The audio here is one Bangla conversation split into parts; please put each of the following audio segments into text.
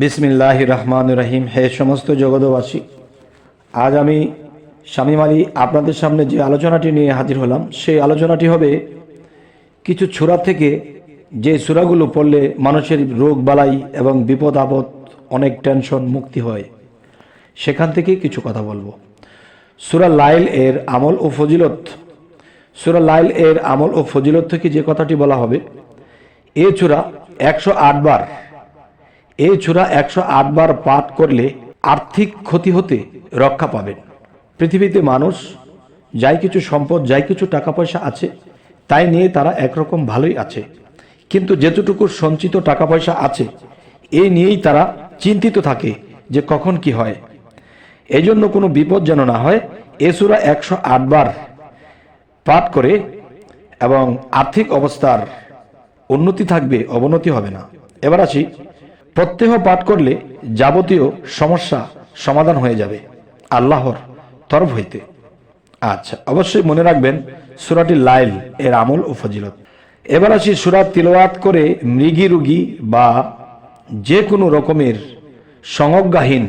বিসমিল্লাহ রহমান রহিম। হে সমস্ত জগতবাসী আজ আমি শামীম আলী আপনাদের সামনে যে আলোচনাটি নিয়ে হাজির হলাম, সেই আলোচনাটি হবে কিছু ছুরা থেকে যে সুরাগুলো পড়লে মানুষের রোগ বালাই এবং বিপদ আপদ, অনেক টেনশন, মুক্তি হয়, সেখান থেকে কিছু কথা বলব। সুরা লাইল এর আমল ও ফজিলত সুরা লাইল এর আমল ও ফজিলত থেকে যে কথাটি বলা হবে, এ চূড়া একশো বার এই চূড়া একশো বার পাঠ করলে আর্থিক ক্ষতি হতে রক্ষা পাবেন। পৃথিবীতে মানুষ যাই কিছু সম্পদ, যাই কিছু টাকা পয়সা আছে, তাই নিয়ে তারা একরকম ভালোই আছে। কিন্তু যেতটুকু সঞ্চিত টাকা পয়সা আছে এই নিয়েই তারা চিন্তিত থাকে যে কখন কি হয়। এই জন্য কোনো বিপদ যেন না হয়, এ সুরা একশো বার পাঠ করে এবং আর্থিক অবস্থার উন্নতি থাকবে, অবনতি হবে না। এবার আসি প্রত্যেহ পাঠ করলে যাবতীয় সমস্যা সমাধান হয়ে যাবে, আল্লাহর তরফ হইতে। আচ্ছা অবশ্যই মনে রাখবেন, সুরাটি লাইল এর আমল ও ফজিলত। এবার আসি সুরাত তিলওয়াত করে মৃগী রুগী বা যে কোনো রকমের সংজ্ঞাহীন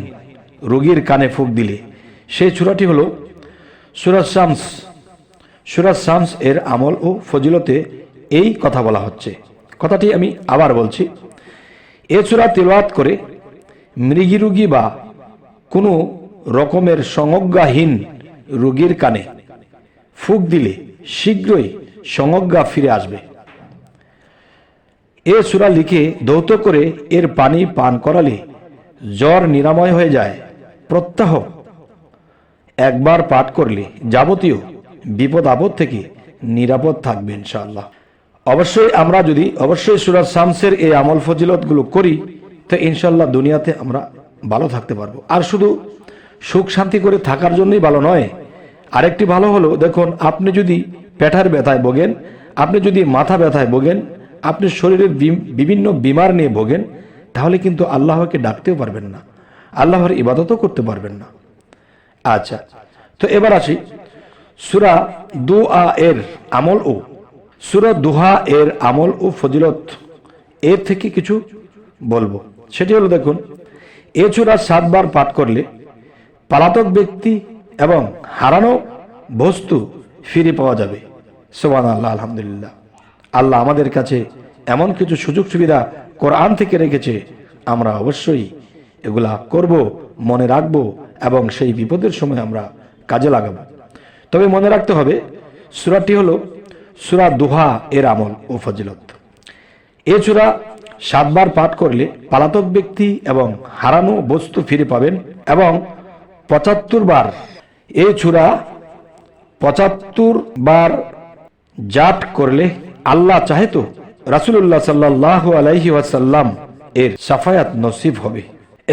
রোগীর কানে ফুক দিলে। সেই সুরাটি হল সুরাজ শামস। সুরাজ শামস এর আমল ও ফজিলতে এই কথা বলা হচ্ছে। কথাটি আমি আবার বলছি। এ সুরা তিলওয়াত করে মৃগী বা কোনো রকমের সংজ্ঞাহীন রোগীর কানে ফুক দিলে শীঘ্রই সংজ্ঞা ফিরে আসবে। এ সুরা লিখে দৌত করে এর পানি পান করালে জ্বর নিরাময় হয়ে যায়, প্রত্যাহ একবার পাঠ করলে যাবতীয় বিপদ আপদ থেকে নিরাপদ থাকবে ইনশাআল্লাহ। অবশ্যই আমরা যদি, অবশ্যই সুরাজ শামসের এই আমল ফজিলতগুলো করি, তো ইনশাল্লাহ দুনিয়াতে আমরা ভালো থাকতে পারব। আর শুধু সুখ শান্তি করে থাকার জন্যই ভালো নয়, আরেকটি ভালো হলো, দেখুন, আপনি যদি পেটার ব্যথায় ভোগেন, আপনি যদি মাথা ব্যথায় ভোগেন, আপনি শরীরের বিভিন্ন বিমার নিয়ে ভোগেন, তাহলে কিন্তু আল্লাহকে ডাকতেও পারবেন না, আল্লাহর ইবাদতও করতে পারবেন না। আচ্ছা তো এবার আসি, সুরা দু আ এর আমল ও। সুরা দুহা এর আমল ও ফজিলত, এর থেকে কিছু বলব। সেটি হলো দেখুন, এ চূড়া সাতবার পাঠ করলে পালাতক ব্যক্তি এবং হারানো বস্তু ফিরে পাওয়া যাবে। সোবান আল্লাহ আলহামদুলিল্লাহ। আল্লাহ আমাদের কাছে এমন কিছু সুযোগ সুবিধা কোরআন থেকে রেখেছে, আমরা অবশ্যই এগুলা করব, মনে রাখব এবং সেই বিপদের সময় আমরা কাজে লাগাবো। তবে মনে রাখতে হবে, সুরাটি হলো সুরা দুহা এর আমল ও ফজিলত। এ চূড়া সাতবার পাঠ করলে পালাতক ব্যক্তি এবং হারানো বস্তু ফিরে পাবেন এবং পঁচাত্তর বার এ চূড়া পঁচাত্তর বার জাট করলে আল্লাহ চাহে তো রাসুল্লাহ সাল্লাহ আলাইহি ওয়াসাল্লাম এর সাফায়াত নসিব হবে।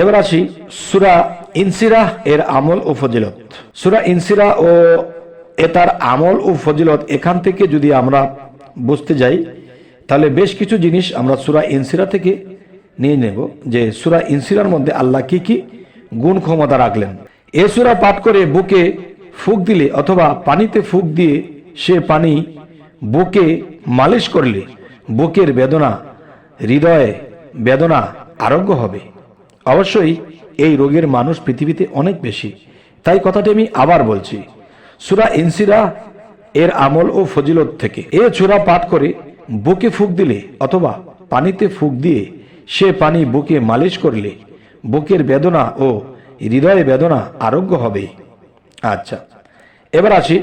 এবার আসি সুরা ইনসিরা এর আমল ও ফজিলত। সুরা ইনসিরা ও এ তার আমল ও ফজিলত এখান থেকে যদি আমরা বুঝতে যাই, তাহলে বেশ কিছু জিনিস আমরা সুরা ইনসিরা থেকে নিয়ে নেব যে সুরা ইনসিরার মধ্যে আল্লাহ কি কি গুণ ক্ষমতা রাখলেন। এ সুরা পাঠ করে বুকে ফুক দিলে অথবা পানিতে ফুক দিয়ে সে পানি বুকে মালিশ করলে বুকের বেদনা, হৃদয়ে বেদনা আরোগ্য হবে। অবশ্যই এই রোগের মানুষ পৃথিবীতে অনেক বেশি। তাই কথাটি আমি আবার বলছি সুরা ইনসিরা এর আমল ও ফজিলত থেকে। এ চূড়া পাঠ করে বুকে ফুক দিলে অথবা পানিতে ফুক দিয়ে সে পানি বুকে মালিশ করলে বুকের বেদনা ও হৃদয়ে বেদনা আরোগ্য হবে। আচ্ছা এবার আসি।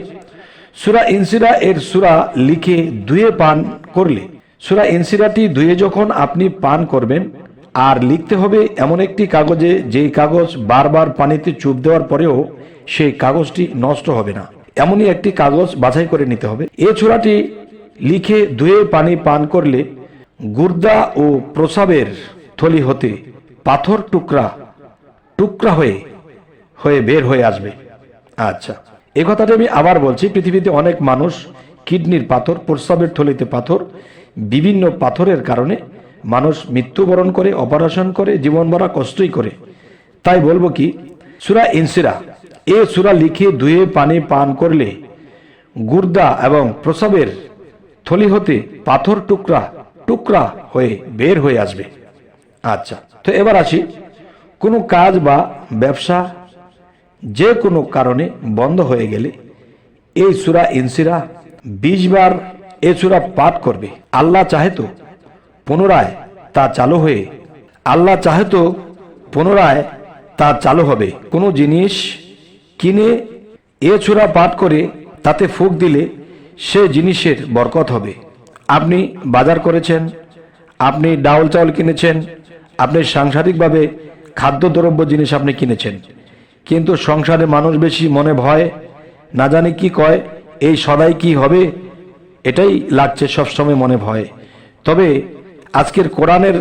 সুরা ইনসিরা এর সুরা লিখে ধুয়ে পান করলে। সুরা ইনসিরাটি ধুয়ে যখন আপনি পান করবেন আর লিখতে হবে এমন একটি কাগজে যেই কাগজ বারবার পানিতে চুপ দেওয়ার পরেও সেই কাগজটি নষ্ট হবে না। এমনই একটি কাগজ বাছাই করে নিতে হবে। এ ছোড়াটি লিখে ধুয়ে পানি পান করলে গুর্দা ও প্রসাবের থলি হতে পাথর টুকরা টুকরা হয়ে হয়ে বের হয়ে আসবে। আচ্ছা এ কথাটা আমি আবার বলছি, পৃথিবীতে অনেক মানুষ কিডনির পাথর প্রস্রাবের থলিতে পাথর, বিভিন্ন পাথরের কারণে মানুষ মৃত্যুবরণ করে, অপারেশন করে, জীবন ভরা কষ্টই করে। তাই বলব কি, সুরা ইনসিরা, এ সুরা লিখে ধুয়ে পানি পান করলে গুর্দা এবং প্রসবের থলি হতে পাথর টুকরা টুকরা হয়ে বের হয়ে আসবে। আচ্ছা তো এবার আসি। কোনো কাজ বা ব্যবসা যে কোনো কারণে বন্ধ হয়ে গেলে এই সুরা ইনসিরা বিশ বার এ সুরা পাঠ করবে। আল্লাহ চাহে তো পুনরায় তা চালু হয়ে, আল্লাহ চাহে তো পুনরায় তা চালু হবে। কোনো জিনিস কিনে এ সুরা পাঠ করে তাতে ফুক দিলে সে জিনিসের বরকত হবে। আপনি বাজার করেছেন, আপনি ডাউল চাউল কিনেছেন, আপনি সাংসারিকভাবে খাদ্যদ্রব্য জিনিস আপনি কিনেছেন। কিন্তু সংসারে মানুষ বেশি মনে ভয়, না জানে কি কয়, এই সদাই কি হবে, এটাই লাগছে সবসময় মনে ভয়। তবে আজকের কোরআনের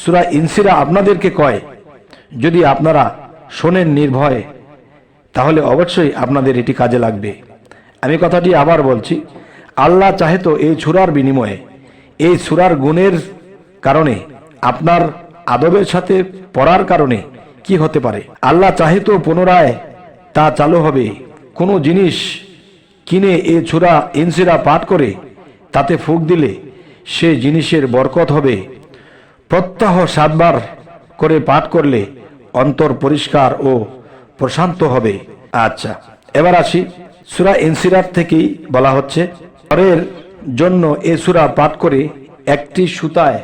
সুরা ইনসিরা আপনাদেরকে কয়, যদি আপনারা শোনেন নির্ভয়, তাহলে অবশ্যই আপনাদের এটি কাজে লাগবে। আমি কথাটি আবার বলছি, আল্লাহ চাহে তো এই ছুরার বিনিময়ে, এই সুরার গুণের কারণে, আপনার আদবের সাথে পড়ার কারণে কি হতে পারে? আল্লাহ চাহে তো পুনরায় তা চালু হবে। কোনো জিনিস কিনে এ ছুরা ইনসিরা পাঠ করে তাতে ফুক দিলে সে জিনিসের বরকত হবে। প্রত্যাহ সাতবার করে পাঠ করলে অন্তর পরিষ্কার ও প্রশান্ত হবে। আচ্ছা এবার আসি সুরা ইনসিরাত থেকেই বলা হচ্ছে, পরের জন্য এ সুরা পাঠ করে একটি সুতায়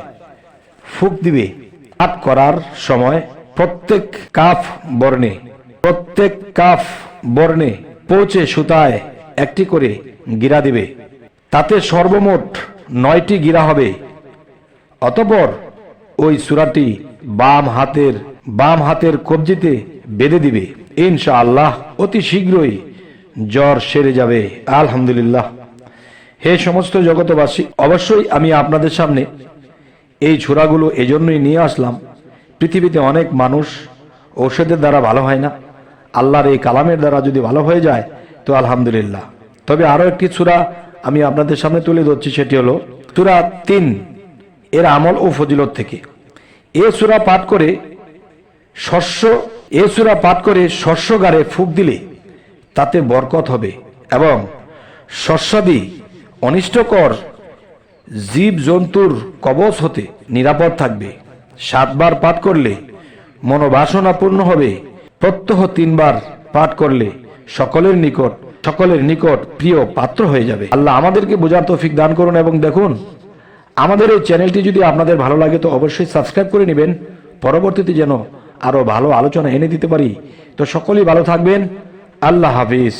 ফুক দিবে। পাঠ করার সময় প্রত্যেক কাফ বর্ণে, প্রত্যেক কাফ বর্ণে পৌঁছে সুতায় একটি করে গিরা দিবে। তাতে সর্বমোট নয়টি গিরা হবে। অতপর ওই সুরাটি বাম হাতের বাম হাতের কবজিতে বেঁধে দিবে। ইনশা আল্লাহ অতি শীঘ্রই জ্বর সেরে যাবে। আলহামদুলিল্লাহ। হে সমস্ত জগতবাসী অবশ্যই আমি আপনাদের সামনে এই ছোড়াগুলো এজন্যই নিয়ে আসলাম। পৃথিবীতে অনেক মানুষ ঔষধের দ্বারা ভালো হয় না। আল্লাহর এই কালামের দ্বারা যদি ভালো হয়ে যায়, তো আলহামদুলিল্লাহ। তবে আরও একটি চূড়া আমি আপনাদের সামনে তুলে ধরছি সেটি হলো চূড়া তিন এর আমল ও ফজিলত থেকে। এ সুরা পাঠ করে শস্য, এ সুরা পাঠ করে শস্য শস্যগারে ফুক দিলে তাতে বরকত হবে এবং শস্যাদি অনিষ্টকর জীব জন্তুর কবচ হতে নিরাপদ থাকবে। সাতবার পাঠ করলে মনোবাসনা পূর্ণ হবে। প্রত্যহ তিনবার পাঠ করলে সকলের নিকট সকলের নিকট প্রিয় পাত্র হয়ে যাবে। আল্লাহ আমাদেরকে বোঝার তৌফিক দান করুন এবং দেখুন, আমাদের এই চ্যানেলটি যদি আপনাদের ভালো লাগে তো অবশ্যই সাবস্ক্রাইব করে নেবেন। পরবর্তীতে যেন আরও ভালো আলোচনা এনে দিতে পারি। তো সকলেই ভালো থাকবেন। আল্লাহ হাফিজ।